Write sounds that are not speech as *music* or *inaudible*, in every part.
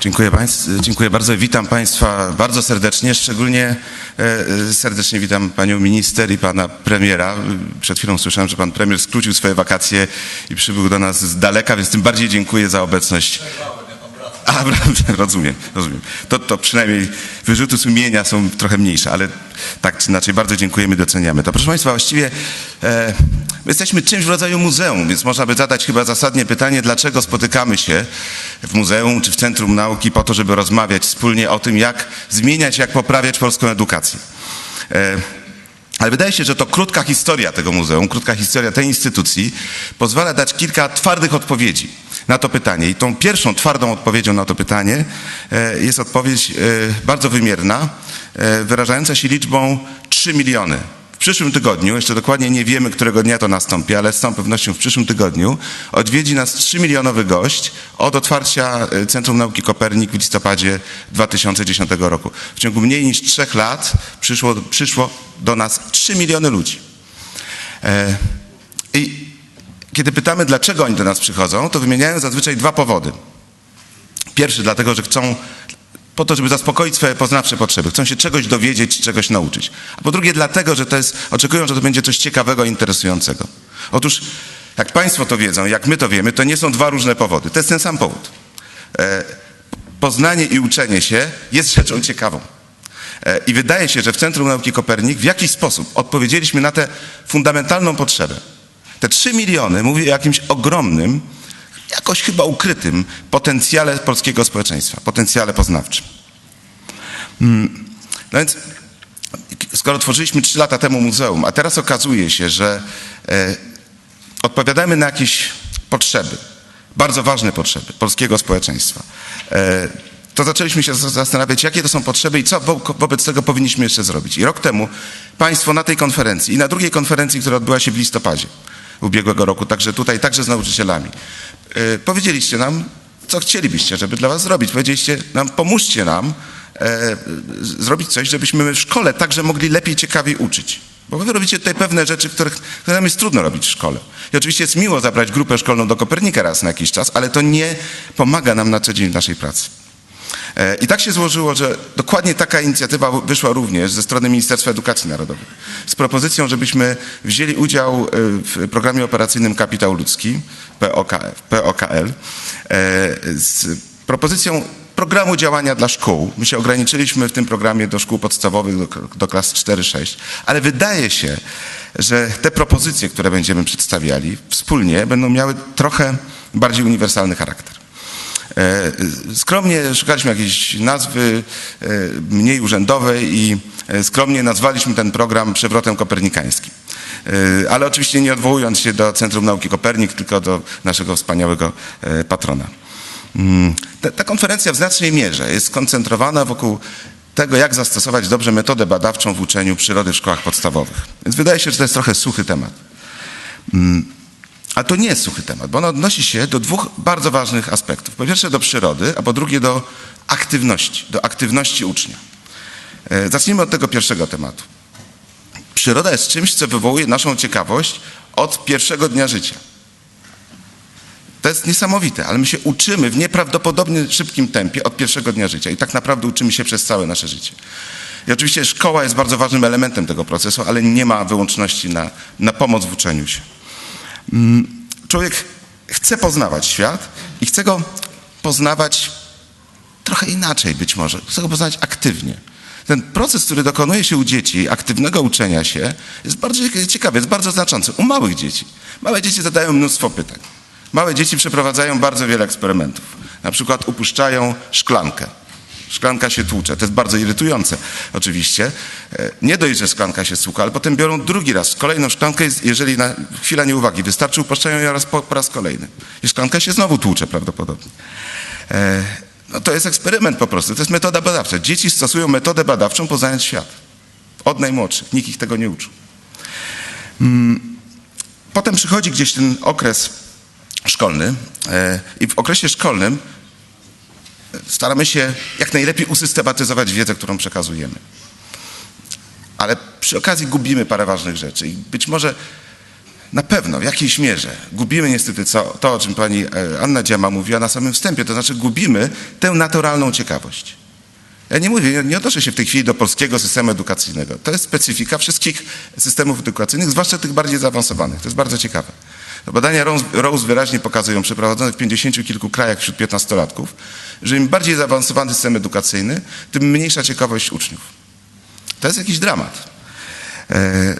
Dziękuję, państw, dziękuję bardzo. Witam Państwa bardzo serdecznie. Szczególnie e, serdecznie witam Panią Minister i Pana Premiera. Przed chwilą słyszałem, że Pan Premier skrócił swoje wakacje i przybył do nas z daleka, więc tym bardziej dziękuję za obecność. A, *laughs* rozumiem, rozumiem. To, to przynajmniej wyrzuty sumienia są trochę mniejsze, ale tak czy inaczej bardzo dziękujemy, doceniamy to. Proszę Państwa, właściwie e, my jesteśmy czymś w rodzaju muzeum, więc można by zadać chyba zasadnie pytanie, dlaczego spotykamy się w muzeum czy w Centrum Nauki po to, żeby rozmawiać wspólnie o tym, jak zmieniać, jak poprawiać polską edukację. E, ale wydaje się, że to krótka historia tego muzeum, krótka historia tej instytucji pozwala dać kilka twardych odpowiedzi na to pytanie. I tą pierwszą twardą odpowiedzią na to pytanie e, jest odpowiedź e, bardzo wymierna, e, wyrażająca się liczbą 3 miliony. W przyszłym tygodniu, jeszcze dokładnie nie wiemy, którego dnia to nastąpi, ale z całą pewnością w przyszłym tygodniu odwiedzi nas 3 milionowy gość od otwarcia Centrum Nauki Kopernik w listopadzie 2010 roku. W ciągu mniej niż trzech lat przyszło, przyszło do nas 3 miliony ludzi. I kiedy pytamy, dlaczego oni do nas przychodzą, to wymieniają zazwyczaj dwa powody. Pierwszy, dlatego, że chcą po to, żeby zaspokoić swoje poznawcze potrzeby. Chcą się czegoś dowiedzieć, czegoś nauczyć. A po drugie, dlatego, że to jest, oczekują, że to będzie coś ciekawego interesującego. Otóż, jak Państwo to wiedzą, jak my to wiemy, to nie są dwa różne powody. To jest ten sam powód. E, poznanie i uczenie się jest rzeczą ciekawą. E, I wydaje się, że w Centrum Nauki Kopernik w jakiś sposób odpowiedzieliśmy na tę fundamentalną potrzebę. Te 3 miliony mówi o jakimś ogromnym, jakoś chyba ukrytym potencjale polskiego społeczeństwa, potencjale poznawczym. Hmm. No więc, skoro tworzyliśmy 3 lata temu muzeum, a teraz okazuje się, że e, odpowiadamy na jakieś potrzeby, bardzo ważne potrzeby polskiego społeczeństwa, e, to zaczęliśmy się zastanawiać, jakie to są potrzeby i co wo wobec tego powinniśmy jeszcze zrobić. I rok temu Państwo na tej konferencji i na drugiej konferencji, która odbyła się w listopadzie, ubiegłego roku, także tutaj, także z nauczycielami. E, powiedzieliście nam, co chcielibyście, żeby dla was zrobić. Powiedzieliście nam, pomóżcie nam e, zrobić coś, żebyśmy w szkole także mogli lepiej, ciekawiej uczyć. Bo wy robicie tutaj pewne rzeczy, których, które nam jest trudno robić w szkole. I oczywiście jest miło zabrać grupę szkolną do Kopernika raz na jakiś czas, ale to nie pomaga nam na co dzień w naszej pracy. E, I tak się złożyło, że dokładnie taka inicjatywa wyszła również ze strony Ministerstwa Edukacji Narodowej z propozycją, żebyśmy wzięli udział e, w programie operacyjnym Kapitał Ludzki, POKL, e, z propozycją programu działania dla szkół. My się ograniczyliśmy w tym programie do szkół podstawowych, do, do klas 4-6, ale wydaje się, że te propozycje, które będziemy przedstawiali wspólnie, będą miały trochę bardziej uniwersalny charakter. E, skromnie szukaliśmy jakiejś nazwy e, mniej urzędowej i e, skromnie nazwaliśmy ten program przewrotem kopernikańskim. Ale oczywiście nie odwołując się do Centrum Nauki Kopernik, tylko do naszego wspaniałego patrona. Mm, ta, ta konferencja w znacznej mierze jest skoncentrowana wokół tego, jak zastosować dobrze metodę badawczą w uczeniu przyrody w szkołach podstawowych. Więc wydaje się, że to jest trochę suchy temat. A to nie jest suchy temat, bo on odnosi się do dwóch bardzo ważnych aspektów. Po pierwsze do przyrody, a po drugie do aktywności, do aktywności ucznia. E, zacznijmy od tego pierwszego tematu. Przyroda jest czymś, co wywołuje naszą ciekawość od pierwszego dnia życia. To jest niesamowite, ale my się uczymy w nieprawdopodobnie szybkim tempie od pierwszego dnia życia i tak naprawdę uczymy się przez całe nasze życie. I oczywiście szkoła jest bardzo ważnym elementem tego procesu, ale nie ma wyłączności na, na pomoc w uczeniu się. Mm, człowiek chce poznawać świat i chce go poznawać trochę inaczej być może. Chce go poznawać aktywnie. Ten proces, który dokonuje się u dzieci, aktywnego uczenia się, jest bardzo ciekawy, jest bardzo znaczący. U małych dzieci. Małe dzieci zadają mnóstwo pytań. Małe dzieci przeprowadzają bardzo wiele eksperymentów. Na przykład upuszczają szklankę szklanka się tłucze. To jest bardzo irytujące oczywiście. E, nie dość, że szklanka się słucha, ale potem biorą drugi raz kolejną szklankę, jeżeli na chwila nieuwagi wystarczy, upuszczają ją raz po, po raz kolejny. I szklanka się znowu tłucze prawdopodobnie. E, no to jest eksperyment po prostu, to jest metoda badawcza. Dzieci stosują metodę badawczą poznając świat. Od najmłodszych. Nikt ich tego nie uczył. Mm, potem przychodzi gdzieś ten okres szkolny e, i w okresie szkolnym staramy się jak najlepiej usystematyzować wiedzę, którą przekazujemy. Ale przy okazji gubimy parę ważnych rzeczy i być może Na pewno, w jakiejś mierze. Gubimy niestety co, to, o czym pani e, Anna Dziama mówiła na samym wstępie, to znaczy gubimy tę naturalną ciekawość. Ja nie mówię, nie odnoszę się w tej chwili do polskiego systemu edukacyjnego. To jest specyfika wszystkich systemów edukacyjnych, zwłaszcza tych bardziej zaawansowanych. To jest bardzo ciekawe. Badania Rose, Rose wyraźnie pokazują, przeprowadzone w 50 kilku krajach wśród 15-latków, że im bardziej zaawansowany system edukacyjny, tym mniejsza ciekawość uczniów. To jest jakiś dramat. E,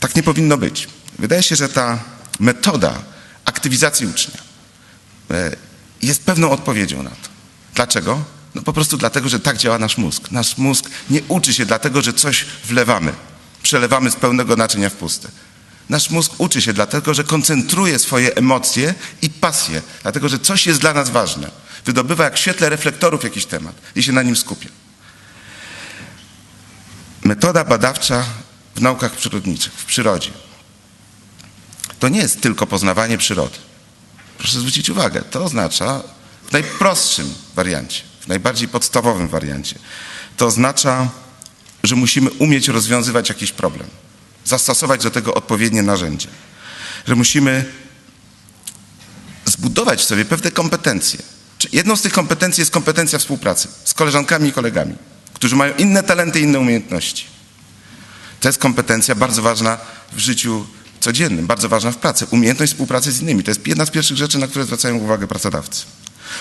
tak nie powinno być. Wydaje się, że ta metoda aktywizacji ucznia e, jest pewną odpowiedzią na to. Dlaczego? No po prostu dlatego, że tak działa nasz mózg. Nasz mózg nie uczy się dlatego, że coś wlewamy, przelewamy z pełnego naczynia w puste. Nasz mózg uczy się dlatego, że koncentruje swoje emocje i pasje, dlatego, że coś jest dla nas ważne. Wydobywa jak świetle reflektorów jakiś temat i się na nim skupia. Metoda badawcza w naukach przyrodniczych, w przyrodzie, to nie jest tylko poznawanie przyrody. Proszę zwrócić uwagę, to oznacza w najprostszym wariancie, w najbardziej podstawowym wariancie, to oznacza, że musimy umieć rozwiązywać jakiś problem, zastosować do tego odpowiednie narzędzie, że musimy zbudować w sobie pewne kompetencje. Jedną z tych kompetencji jest kompetencja współpracy z koleżankami i kolegami, którzy mają inne talenty, inne umiejętności. To jest kompetencja bardzo ważna w życiu codziennym, bardzo ważna w pracy. Umiejętność współpracy z innymi to jest jedna z pierwszych rzeczy, na które zwracają uwagę pracodawcy.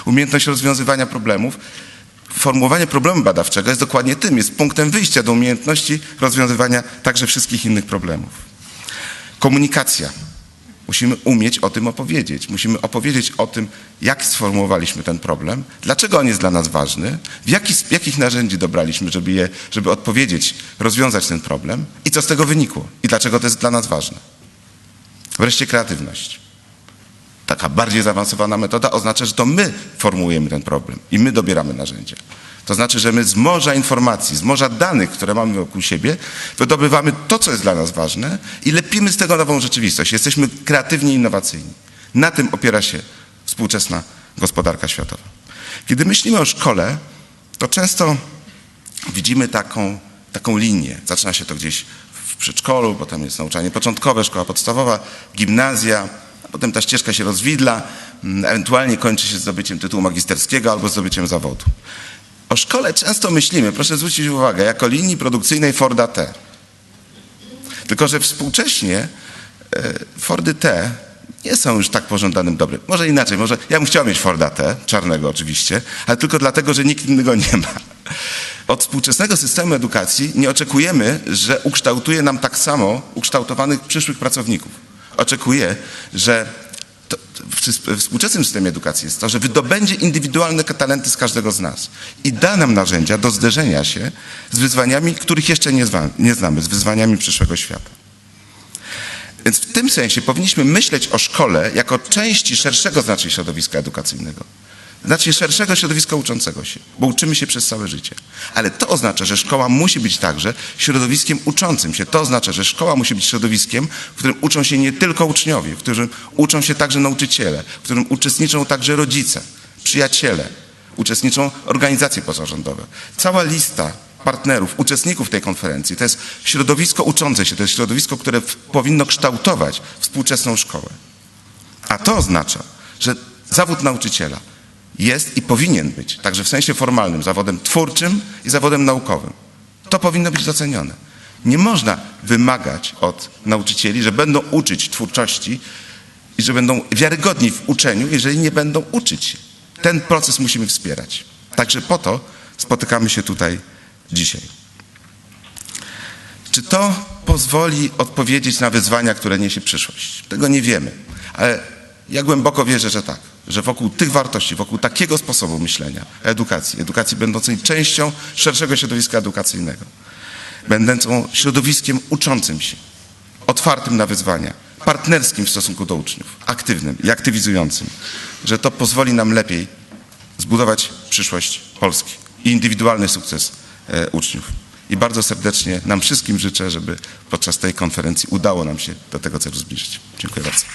Umiejętność rozwiązywania problemów. Formułowanie problemu badawczego jest dokładnie tym, jest punktem wyjścia do umiejętności rozwiązywania także wszystkich innych problemów. Komunikacja. Musimy umieć o tym opowiedzieć. Musimy opowiedzieć o tym, jak sformułowaliśmy ten problem, dlaczego on jest dla nas ważny, w jaki, jakich narzędzi dobraliśmy, żeby, je, żeby odpowiedzieć, rozwiązać ten problem i co z tego wynikło i dlaczego to jest dla nas ważne. Wreszcie kreatywność. Taka bardziej zaawansowana metoda oznacza, że to my formułujemy ten problem i my dobieramy narzędzia. To znaczy, że my z morza informacji, z morza danych, które mamy wokół siebie, wydobywamy to, co jest dla nas ważne i lepimy z tego nową rzeczywistość. Jesteśmy kreatywni i innowacyjni. Na tym opiera się współczesna gospodarka światowa. Kiedy myślimy o szkole, to często widzimy taką, taką linię. Zaczyna się to gdzieś w przedszkolu, potem jest nauczanie początkowe, szkoła podstawowa, gimnazja, potem ta ścieżka się rozwidla, mm, ewentualnie kończy się zdobyciem tytułu magisterskiego albo zdobyciem zawodu. O szkole często myślimy, proszę zwrócić uwagę, jako linii produkcyjnej Forda T. Tylko, że współcześnie e, Fordy T nie są już tak pożądanym dobrem. Może inaczej, może ja bym chciał mieć Forda T, czarnego oczywiście, ale tylko dlatego, że nikt innego nie ma. Od współczesnego systemu edukacji nie oczekujemy, że ukształtuje nam tak samo ukształtowanych przyszłych pracowników. Oczekuję, że to, w współczesnym systemie edukacji jest to, że wydobędzie indywidualne talenty z każdego z nas i da nam narzędzia do zderzenia się z wyzwaniami, których jeszcze nie, zwa, nie znamy, z wyzwaniami przyszłego świata. Więc w tym sensie powinniśmy myśleć o szkole jako części szerszego znaczenia środowiska edukacyjnego znacznie szerszego środowiska uczącego się, bo uczymy się przez całe życie. Ale to oznacza, że szkoła musi być także środowiskiem uczącym się. To oznacza, że szkoła musi być środowiskiem, w którym uczą się nie tylko uczniowie, w którym uczą się także nauczyciele, w którym uczestniczą także rodzice, przyjaciele, uczestniczą organizacje pozarządowe. Cała lista partnerów, uczestników tej konferencji to jest środowisko uczące się, to jest środowisko, które powinno kształtować współczesną szkołę. A to oznacza, że zawód nauczyciela jest i powinien być, także w sensie formalnym, zawodem twórczym i zawodem naukowym. To powinno być docenione. Nie można wymagać od nauczycieli, że będą uczyć twórczości i że będą wiarygodni w uczeniu, jeżeli nie będą uczyć się. Ten proces musimy wspierać. Także po to spotykamy się tutaj dzisiaj. Czy to pozwoli odpowiedzieć na wyzwania, które niesie przyszłość? Tego nie wiemy, ale ja głęboko wierzę, że tak że wokół tych wartości, wokół takiego sposobu myślenia edukacji, edukacji będącej częścią szerszego środowiska edukacyjnego, będącą środowiskiem uczącym się, otwartym na wyzwania, partnerskim w stosunku do uczniów, aktywnym i aktywizującym, że to pozwoli nam lepiej zbudować przyszłość Polski i indywidualny sukces e, uczniów. I bardzo serdecznie nam wszystkim życzę, żeby podczas tej konferencji udało nam się do tego celu zbliżyć. Dziękuję bardzo.